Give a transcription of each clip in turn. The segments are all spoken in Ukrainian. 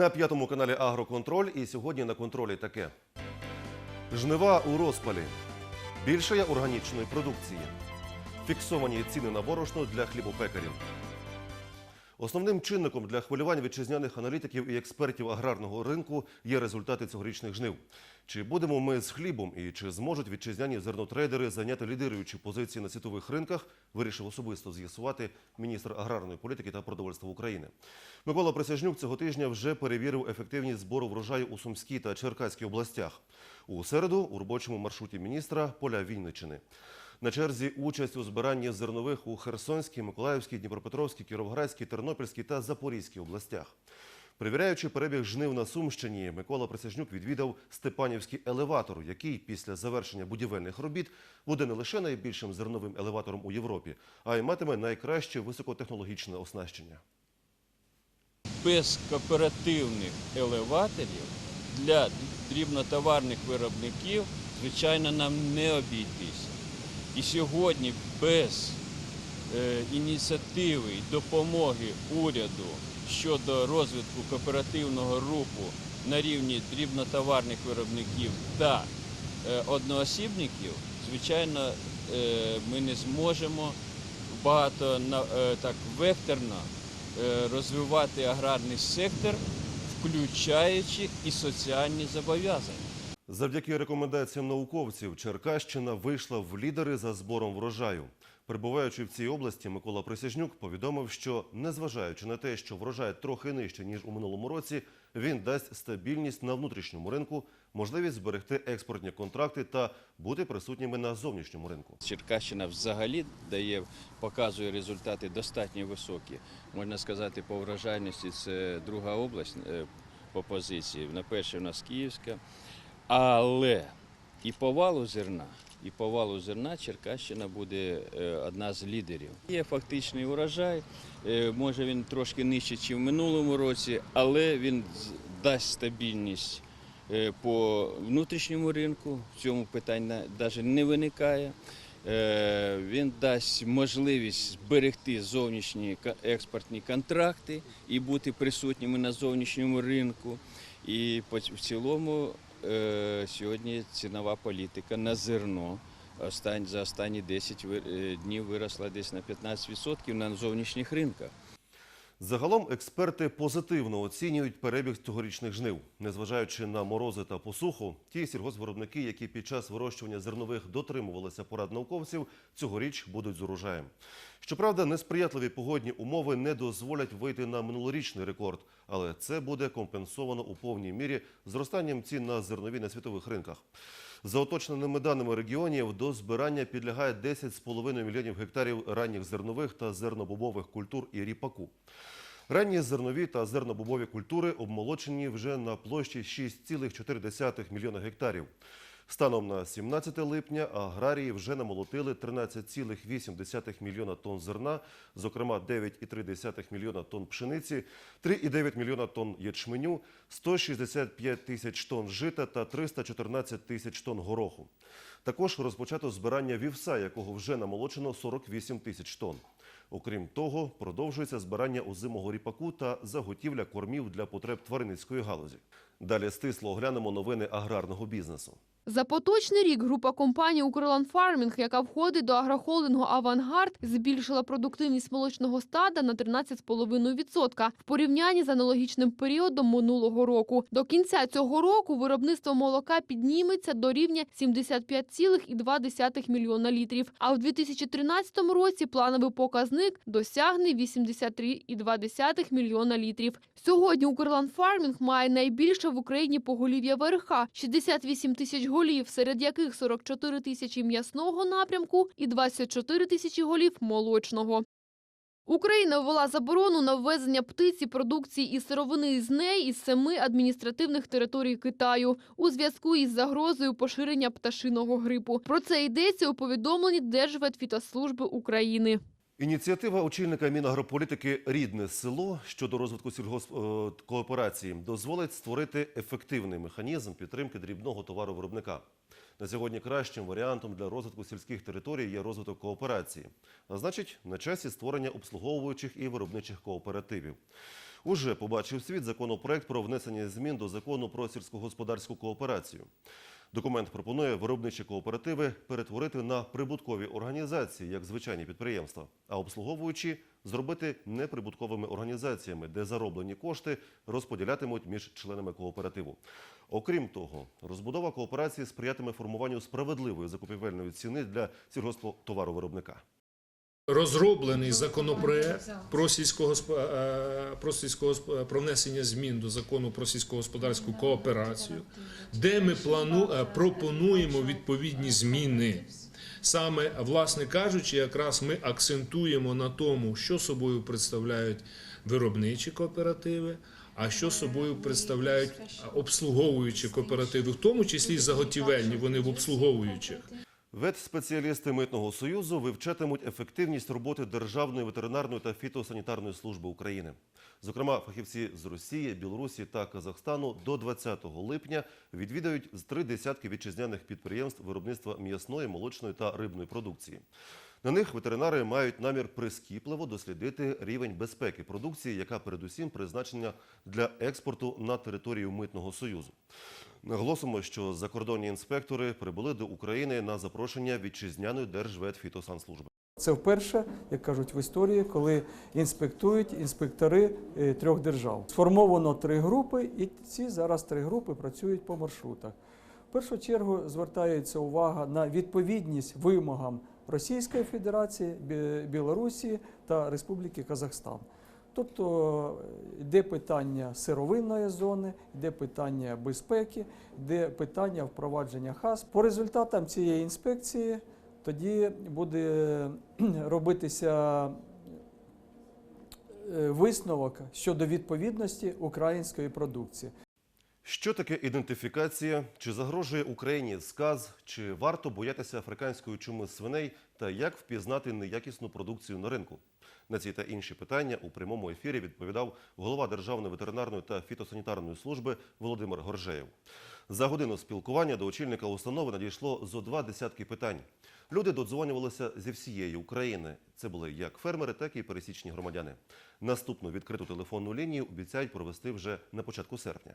На п'ятому каналі Агроконтроль і сьогодні на контролі таке: жнива у розпалі, більшає органічної продукції, фіксовані ціни на борошно для хлібопекарів. Основним чинником для хвилювань вітчизняних аналітиків і експертів аграрного ринку є результати цьогорічних жнив. Чи будемо ми з хлібом і чи зможуть вітчизняні зернотрейдери зайняти лідируючі позиції на світових ринках, вирішив особисто з'ясувати міністр аграрної політики та продовольства України. Микола Присяжнюк цього тижня вже перевірив ефективність збору врожаю у Сумській та Черкаській областях. У середу у робочому маршруті міністра поля Вінничини. На черзі участь у збиранні зернових у Херсонській, Миколаївській, Дніпропетровській, Кіровоградській, Тернопільській та Запорізькій областях. Перевіряючи перебіг жнив на Сумщині, Микола Присяжнюк відвідав Степанівський елеватор, який після завершення будівельних робіт буде не лише найбільшим зерновим елеватором у Європі, а й матиме найкраще високотехнологічне оснащення. без кооперативних елеваторів для дрібнотоварних виробників, звичайно, нам не обійтися. І сьогодні без е, ініціативи і допомоги уряду щодо розвитку кооперативного руху на рівні дрібнотоварних виробників та е, одноосібників, звичайно, е, ми не зможемо багато е, так векторно розвивати аграрний сектор, включаючи і соціальні зобов'язання. Завдяки рекомендаціям науковців, Черкащина вийшла в лідери за збором врожаю. Перебуваючи в цій області, Микола Присяжнюк повідомив, що незважаючи на те, що врожай трохи нижче ніж у минулому році, він дасть стабільність на внутрішньому ринку, можливість зберегти експортні контракти та бути присутніми на зовнішньому ринку. Черкащина взагалі дає, показує результати достатньо високі. Можна сказати, по врожайності це друга область е, по позиції. На першій у нас Київська. Але і по валу зерна, і по валу зерна Черкащина буде е, одна з лідерів. Є фактичний урожай, е, може він трошки нижче, ніж в минулому році, але він дасть стабільність е, по внутрішньому ринку. В цьому питання навіть не виникає. Він дасть можливість зберегти зовнішні експортні контракти і бути присутніми на зовнішньому ринку. І в цілому сьогодні цінова політика на зерно за останні 10 е, днів виросла десь на 15% на зовнішніх ринках. Загалом експерти позитивно оцінюють перебіг цьогорічних жнив. Незважаючи на морози та посуху, ті сільгоспвиробники, які під час вирощування зернових дотримувалися порад науковців, цьогоріч будуть з урожаєм. Щоправда, несприятливі погодні умови не дозволять вийти на минулорічний рекорд, але це буде компенсовано у повній мірі зростанням цін на зернові на світових ринках. За уточненими даними регіонів, до збирання підлягає 10,5 мільйонів гектарів ранніх зернових та зернобобових культур і ріпаку. Ранні зернові та зернобобові культури обмолочені вже на площі 6,4 мільйона гектарів. Станом на 17 липня аграрії вже намолотили 13,8 мільйона тонн зерна, зокрема 9,3 мільйона тонн пшениці, 3,9 мільйона тонн ячменю, 165 тисяч тонн жита та 314 тисяч тонн гороху. Також розпочато збирання вівса, якого вже намолочено 48 тисяч тонн. Окрім того, продовжується збирання озимого ріпаку та заготівля кормів для потреб тваринницької галузі. Далі стисло оглянемо новини аграрного бізнесу. За поточний рік група компаній «Укрландфармінг», яка входить до агрохолдингу «Авангард», збільшила продуктивність молочного стада на 13,5% в порівнянні з аналогічним періодом минулого року. До кінця цього року виробництво молока підніметься до рівня 75,2 мільйона літрів, а в 2013 році плановий показник досягне 83,2 мільйона літрів. Сьогодні «Укрландфармінг» має найбільше в Україні поголів'я ВРХ – 68 тисяч голів, серед яких 44 тисячі м'ясного напрямку і 24 тисячі голів молочного. Україна ввела заборону на ввезення птиці, продукції і сировини з неї із семи адміністративних територій Китаю у зв'язку із загрозою поширення пташиного грипу. Про це йдеться у повідомленні Держветфітослужби України. Ініціатива очільника Мінагрополітики Рідне село щодо розвитку сільгоспкооперації дозволить створити ефективний механізм підтримки дрібного товаровиробника. На сьогодні кращим варіантом для розвитку сільських територій є розвиток кооперації. А значить, на часі створення обслуговуючих і виробничих кооперативів. Уже побачив світ законопроект про внесення змін до закону про сільськогосподарську кооперацію. Документ пропонує виробничі кооперативи перетворити на прибуткові організації, як звичайні підприємства, а обслуговуючі зробити неприбутковими організаціями, де зароблені кошти розподілятимуть між членами кооперативу. Окрім того, розбудова кооперації сприятиме формуванню справедливої закупівельної ціни для сільгосптоваровиробника. Розроблений законопроект про сільськогосп... е, про сільськогосп... про внесення змін до закону про сільськогосподарську кооперацію, де ми плану... е, пропонуємо відповідні зміни. Саме, власне кажучи, якраз ми акцентуємо на тому, що собою представляють виробничі кооперативи, а що собою представляють обслуговуючі кооперативи, в тому числі й заготівельні, вони в обслуговуючих. Ветспеціалісти Митного союзу вивчатимуть ефективність роботи Державної ветеринарної та фітосанітарної служби України. Зокрема, фахівці з Росії, Білорусі та Казахстану до 20 липня відвідають з три десятки вітчизняних підприємств виробництва м'ясної, молочної та рибної продукції. На них ветеринари мають намір прискіпливо дослідити рівень безпеки продукції, яка передусім призначена для експорту на територію Митного союзу. Наголосимо, що закордонні інспектори прибули до України на запрошення вітчизняної Держветфітосанслужби. Це вперше, як кажуть в історії, коли інспектують інспектори е, трьох держав. Сформовано три групи, і ці зараз три групи працюють по маршрутах. В першу чергу звертається увага на відповідність вимогам Російської Федерації, Бі- Білорусі та Республіки Казахстан. Тобто е, йде питання сировинної зони, йде питання безпеки, йде питання впровадження ХАС. По результатам цієї інспекції тоді буде робитися е, висновок щодо відповідності української продукції. Що таке ідентифікація? Чи загрожує Україні сказ? Чи варто боятися африканської чуми свиней? Та як впізнати неякісну продукцію на ринку? На ці та інші питання у прямому ефірі відповідав голова Державної ветеринарної та фітосанітарної служби Володимир Горжеєв. За годину спілкування до очільника установи надійшло зо два десятки питань. Люди додзвонювалися зі всієї України. Це були як фермери, так і пересічні громадяни. Наступну відкриту телефонну лінію обіцяють провести вже на початку серпня.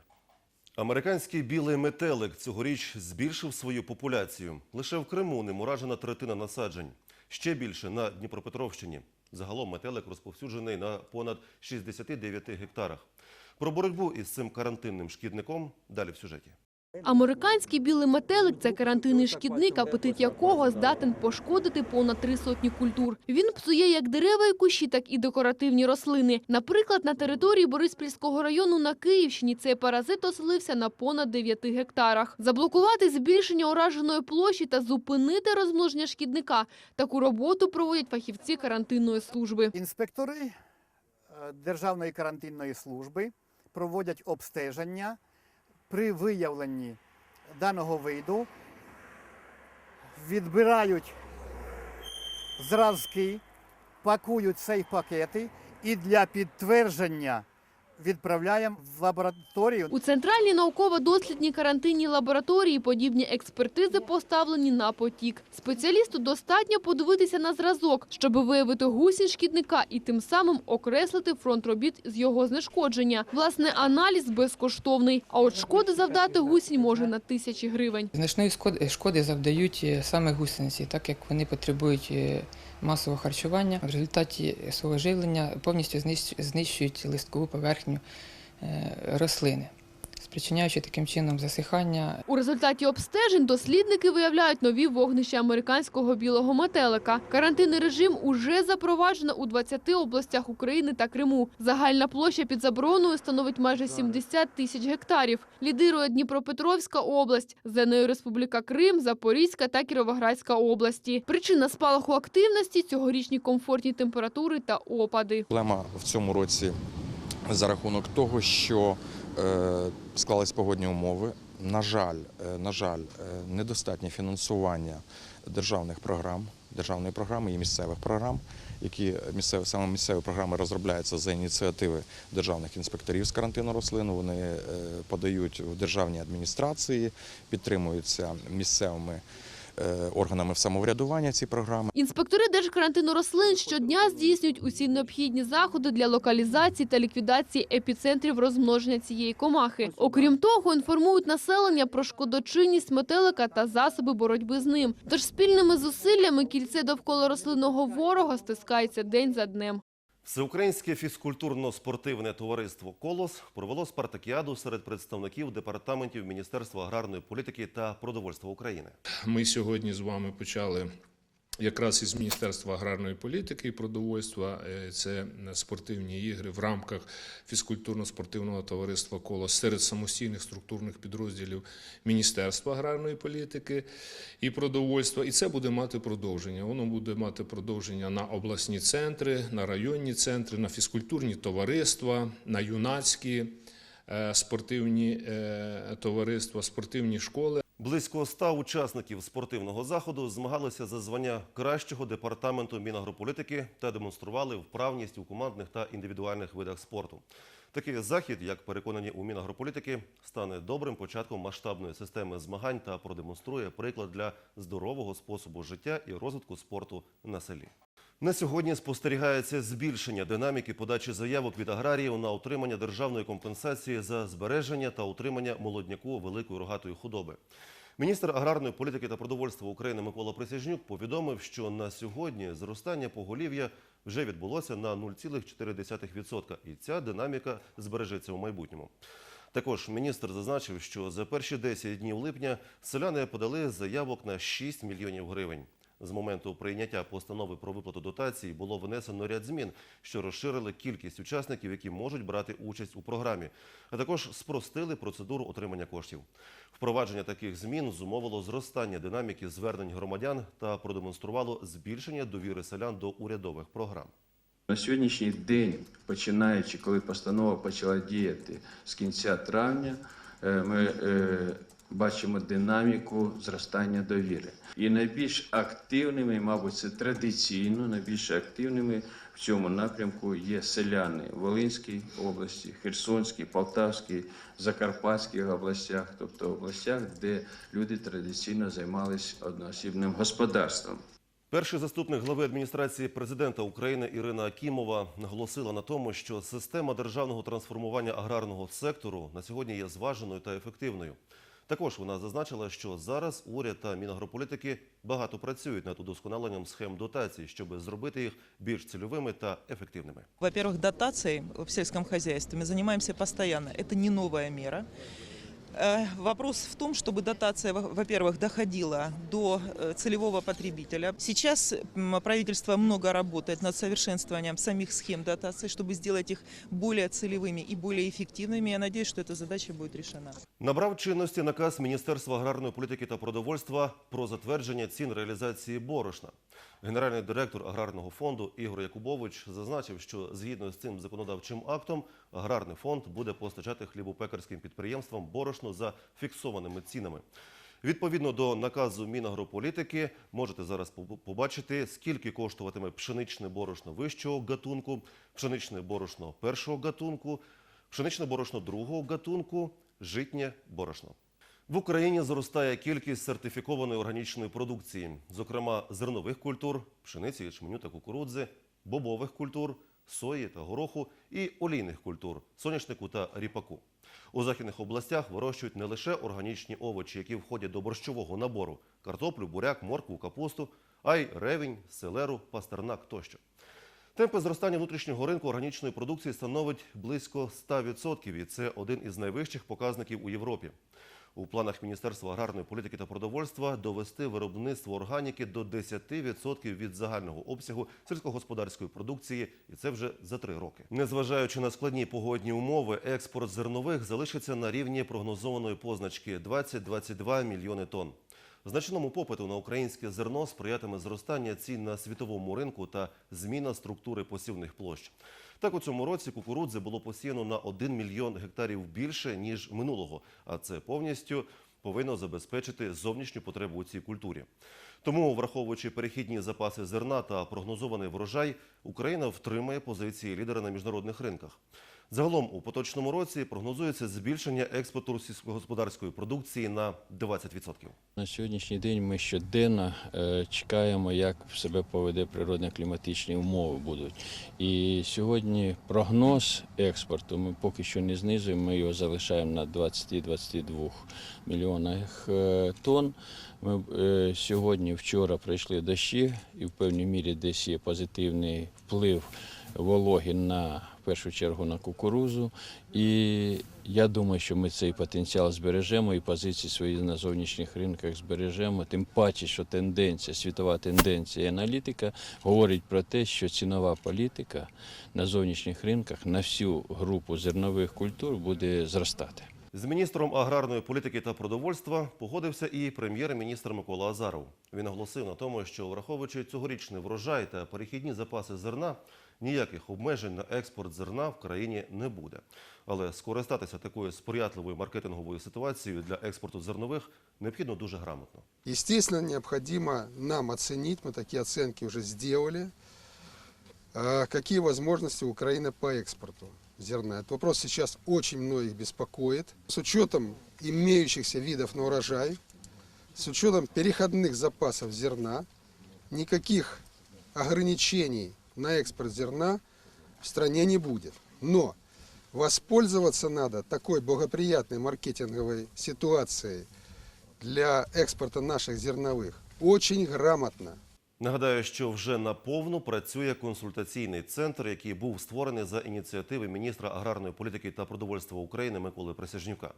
Американський білий метелик цьогоріч збільшив свою популяцію. Лише в Криму ним уражена третина насаджень. Ще більше на Дніпропетровщині. Загалом метелик розповсюджений на понад 69 гектарах. Про боротьбу із цим карантинним шкідником далі в сюжеті. Американський білий метелик – це карантинний шкідник, апетит якого здатен пошкодити понад три сотні культур. Він псує як дерева і кущі, так і декоративні рослини. Наприклад, на території Бориспільського району на Київщині цей паразит оселився на понад 9 гектарах. Заблокувати збільшення ураженої площі та зупинити розмноження шкідника – таку роботу проводять фахівці карантинної служби. Інспектори е, Державної карантинної служби проводять обстеження при виявленні даного виду, відбирають зразки, пакують цей пакети і для підтвердження відправляємо в лабораторію. У Центральній науково-дослідній карантинній лабораторії подібні експертизи поставлені на потік. Спеціалісту достатньо подивитися на зразок, щоб виявити гусінь шкідника і тим самим окреслити фронт робіт з його знешкодження. Власне, аналіз безкоштовний, а от шкоди завдати гусінь може на тисячі гривень. Значної шкоди- шкоди завдають е, саме гусениці, так як вони потребують е, масового харчування. В результаті свого живлення повністю знищують листкову поверхню е, рослини, спричиняючи таким чином засихання У результаті обстежень дослідники виявляють нові вогнища американського білого метелика. Карантинний режим уже запроваджено у 20 областях України та Криму. Загальна площа під забороною становить майже 70 тисяч гектарів. Лідирує Дніпропетровська область, за нею Республіка Крим, Запорізька та Кіровоградська області. Причина спалаху активності – цьогорічні комфортні температури та опади. Проблема в цьому році за рахунок того, що е, склались погодні умови. На жаль, е, на жаль, е, недостатнє фінансування державних програм, державної програми і місцевих програм, які місцеві саме місцеві програми розробляються за ініціативи державних інспекторів з карантину рослин. Вони е, подають в державні адміністрації, підтримуються місцевими органами самоврядування ці програми. Інспектори Держкарантину рослин щодня здійснюють усі необхідні заходи для локалізації та ліквідації епіцентрів розмноження цієї комахи. Окрім того, інформують населення про шкодочинність метелика та засоби боротьби з ним. Тож спільними зусиллями кільце довкола рослинного ворога стискається день за днем. Всеукраїнське фізкультурно-спортивне товариство «Колос» провело спартакіаду серед представників департаментів Міністерства аграрної політики та продовольства України. Ми сьогодні з вами почали якраз із Міністерства аграрної політики і продовольства. Е, Це спортивні ігри в рамках фізкультурно-спортивного товариства «Колос» серед самостійних структурних підрозділів Міністерства аграрної політики і продовольства. І це буде мати продовження. Воно буде мати продовження на обласні центри, на районні центри, на фізкультурні товариства, на юнацькі е, спортивні е, товариства, спортивні школи. Близько ста учасників спортивного заходу змагалися за звання кращого департаменту Мінагрополітики та демонстрували вправність у командних та індивідуальних видах спорту. Такий захід, як переконані у Мінагрополітики, стане добрим початком масштабної системи змагань та продемонструє приклад для здорового способу життя і розвитку спорту на селі. На сьогодні спостерігається збільшення динаміки подачі заявок від аграріїв на отримання державної компенсації за збереження та утримання молодняку великої рогатої худоби. Міністр аграрної політики та продовольства України Микола Присяжнюк повідомив, що на сьогодні зростання поголів'я вже відбулося на 0,4%, і ця динаміка збережеться у майбутньому. Також міністр зазначив, що за перші 10 днів липня селяни подали заявок на 6 мільйонів гривень. З моменту прийняття постанови про виплату дотацій було внесено ряд змін, що розширили кількість учасників, які можуть брати участь у програмі, а також спростили процедуру отримання коштів. Впровадження таких змін зумовило зростання динаміки звернень громадян та продемонструвало збільшення довіри селян до урядових програм. На сьогоднішній день, починаючи, коли постанова почала діяти з кінця травня, е, ми е, бачимо динаміку зростання довіри. І найбільш активними, мабуть, це традиційно, найбільш активними в цьому напрямку є селяни Волинській області, Херсонській, Полтавській, Закарпатській областях, тобто областях, де люди традиційно займалися одноосібним господарством. Перший заступник глави адміністрації президента України Ірина Акімова наголосила на тому, що система державного трансформування аграрного сектору на сьогодні є зваженою та ефективною. Також вона зазначила, що зараз уряд та Мінагрополітики багато працюють над удосконаленням схем дотацій, щоб зробити їх більш цільовими та ефективними. Во-первых, дотацией в сельском хозяйстве мы занимаемся постоянно. Это не новая мера. Э, Вопрос в том, чтобы дотация, во- во-первых, доходила до э, целевого потребителя. Сейчас м, правительство много работает над совершенствованием самих схем дотации, чтобы сделать их более целевыми и более эффективными. Я надеюсь, что эта задача будет решена. Набрав чинності наказ Міністерства аграрної політики та продовольства про затвердження цін реалізації борошна. Генеральний директор аграрного фонду Ігор Якубович зазначив, що згідно з цим законодавчим актом аграрний фонд буде постачати хлібопекарським підприємствам борошно за фіксованими цінами. Відповідно до наказу Мінагрополітики можете зараз побачити, скільки коштуватиме пшеничне борошно вищого гатунку, пшеничне борошно першого гатунку, пшеничне борошно другого гатунку, житнє борошно. В Україні зростає кількість сертифікованої органічної продукції, зокрема зернових культур, пшениці, ячменю та кукурудзи, бобових культур, сої та гороху і олійних культур соняшнику та ріпаку. У західних областях вирощують не лише органічні овочі, які входять до борщового набору: картоплю, буряк, моркву, капусту, а й ревінь, селеру, пастернак тощо. Темпи зростання внутрішнього ринку органічної продукції становить близько 100%, і це один із найвищих показників у Європі. У планах Міністерства аграрної політики та продовольства довести виробництво органіки до 10% від загального обсягу сільськогосподарської продукції, і це вже за три роки. Незважаючи на складні погодні умови, експорт зернових залишиться на рівні прогнозованої позначки 20-22 мільйони тонн. Значному попиту на українське зерно сприятиме зростання цін на світовому ринку та зміна структури посівних площ. Так, у цьому році кукурудзи було посіяно на 1 мільйон гектарів більше ніж минулого, а це повністю повинно забезпечити зовнішню потребу у цій культурі. Тому, враховуючи перехідні запаси зерна та прогнозований врожай, Україна втримає позиції лідера на міжнародних ринках. Загалом у поточному році прогнозується збільшення експорту сільськогосподарської продукції на 20%. На сьогоднішній день ми щоденно е, чекаємо, як себе поведе природно-кліматичні умови будуть. І сьогодні прогноз експорту ми поки що не знизуємо, ми його залишаємо на 20-22 мільйонах е, тонн. Ми е, сьогодні, вчора прийшли дощі, і в певній мірі десь є позитивний вплив вологи на першу чергу на кукурузу. І я думаю, що ми цей потенціал збережемо і позиції свої на зовнішніх ринках збережемо. Тим паче, що тенденція, світова тенденція і аналітика говорить про те, що цінова політика на зовнішніх ринках на всю групу зернових культур буде зростати. З міністром аграрної політики та продовольства погодився і прем'єр-міністр Микола Азаров. Він оголосив на тому, що враховуючи цьогорічний врожай та перехідні запаси зерна, ніяких обмежень на експорт зерна в країні не буде. Але скористатися такою сприятливою маркетинговою ситуацією для експорту зернових необхідно дуже грамотно. Естественно, необходимо нам оценить, мы такие оценки уже сделали, э, какие возможности Украины по экспорту зерна. Этот вопрос сейчас очень многих беспокоит. С учетом имеющихся видов на урожай, с учетом переходных запасов зерна, никаких ограничений на экспорт зерна в стране не будет. Но воспользоваться надо такой благоприятной маркетинговой ситуацией для экспорта наших зерновых очень грамотно. Нагадаю, що вже наповну працює консультаційний центр, який був створений за ініціативи міністра аграрної політики та продовольства України Миколи Присяжнюка.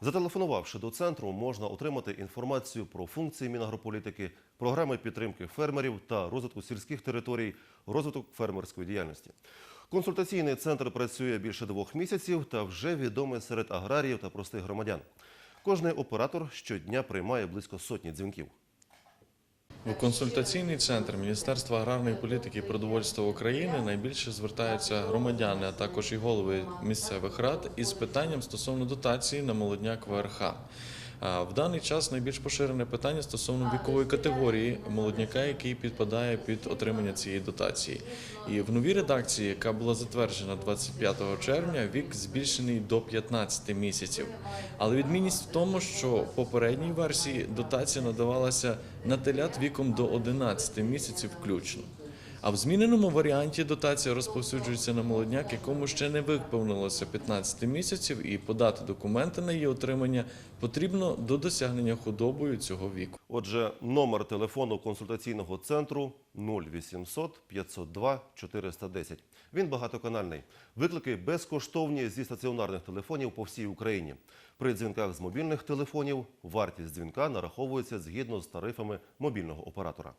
Зателефонувавши до центру, можна отримати інформацію про функції Мінагрополітики, програми підтримки фермерів та розвитку сільських територій, розвиток фермерської діяльності. Консультаційний центр працює більше двох місяців та вже відомий серед аграріїв та простих громадян. Кожний оператор щодня приймає близько сотні дзвінків. У консультаційний центр Міністерства аграрної політики і продовольства України найбільше звертаються громадяни, а також і голови місцевих рад із питанням стосовно дотації на молодняк ВРХ. В даний час найбільш поширене питання стосовно вікової категорії молодняка, який підпадає під отримання цієї дотації. І в новій редакції, яка була затверджена 25 червня, вік збільшений до 15 місяців. Але відмінність в тому, що в попередній версії дотація надавалася на телят віком до 11 місяців включно. А в зміненому варіанті дотація розповсюджується на молодняк, якому ще не виповнилося 15 місяців, і подати документи на її отримання потрібно до досягнення худобою цього віку. Отже, номер телефону консультаційного центру 0800 502 410. Він багатоканальний. Виклики безкоштовні зі стаціонарних телефонів по всій Україні. При дзвінках з мобільних телефонів вартість дзвінка нараховується згідно з тарифами мобільного оператора.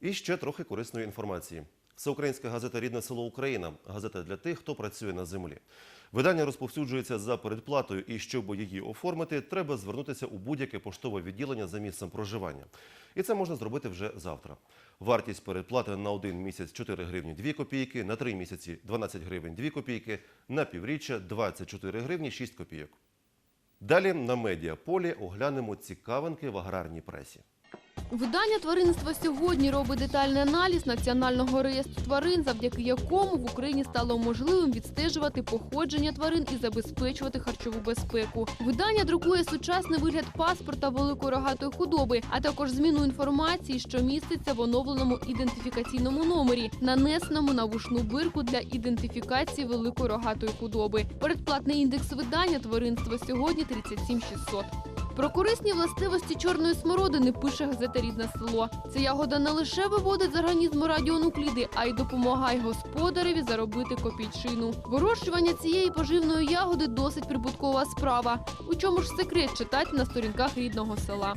І ще трохи корисної інформації. Всеукраїнська газета Рідне село Україна газета для тих, хто працює на землі. Видання розповсюджується за передплатою, і щоб її оформити, треба звернутися у будь-яке поштове відділення за місцем проживання. І це можна зробити вже завтра. Вартість передплати на один місяць 4 гривні 2 копійки, на 3 місяці 12 гривень 2 копійки, на півріччя 24 гривні 6 копійок. Далі на медіаполі оглянемо цікавинки в аграрній пресі. Видання тваринства сьогодні робить детальний аналіз національного реєстру тварин, завдяки якому в Україні стало можливим відстежувати походження тварин і забезпечувати харчову безпеку. Видання друкує сучасний вигляд паспорта великої рогатої худоби, а також зміну інформації, що міститься в оновленому ідентифікаційному номері, нанесеному на вушну бирку для ідентифікації великої рогатої худоби. Передплатний індекс видання тваринства сьогодні 37600. Про корисні властивості чорної смородини пише газета Рідне село. Ця ягода не лише виводить з організму радіонукліди, а й допомагає господареві заробити копійчину. Вирощування цієї поживної ягоди досить прибуткова справа. У чому ж секрет читати на сторінках рідного села.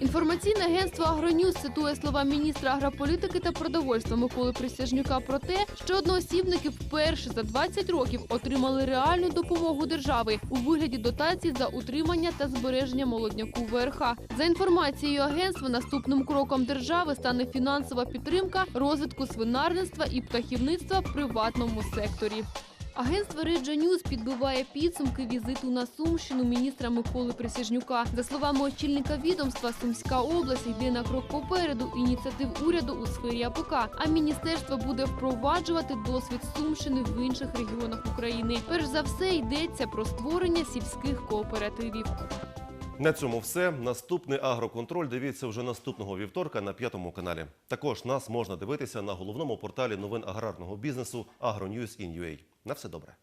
Інформаційне агентство «Агроньюз» цитує слова міністра агрополітики та продовольства Миколи Присяжнюка про те, що одноосібники вперше за 20 років отримали реальну допомогу держави у вигляді дотацій за утримання та збереження молодняку ВРХ. За інформацією агентства, наступним кроком держави стане фінансова підтримка розвитку свинарництва і птахівництва в приватному секторі. Агентство Реджа Ньюз підбиває підсумки візиту на Сумщину міністра Миколи Присяжнюка. За словами очільника відомства, Сумська область йде на крок попереду ініціатив уряду у сфері АПК. А міністерство буде впроваджувати досвід Сумщини в інших регіонах України. Перш за все йдеться про створення сільських кооперативів. На цьому все. Наступний агроконтроль дивіться вже наступного вівторка на п'ятому каналі. Також нас можна дивитися на головному порталі новин аграрного бізнесу AgroNews.in.ua. На все добре.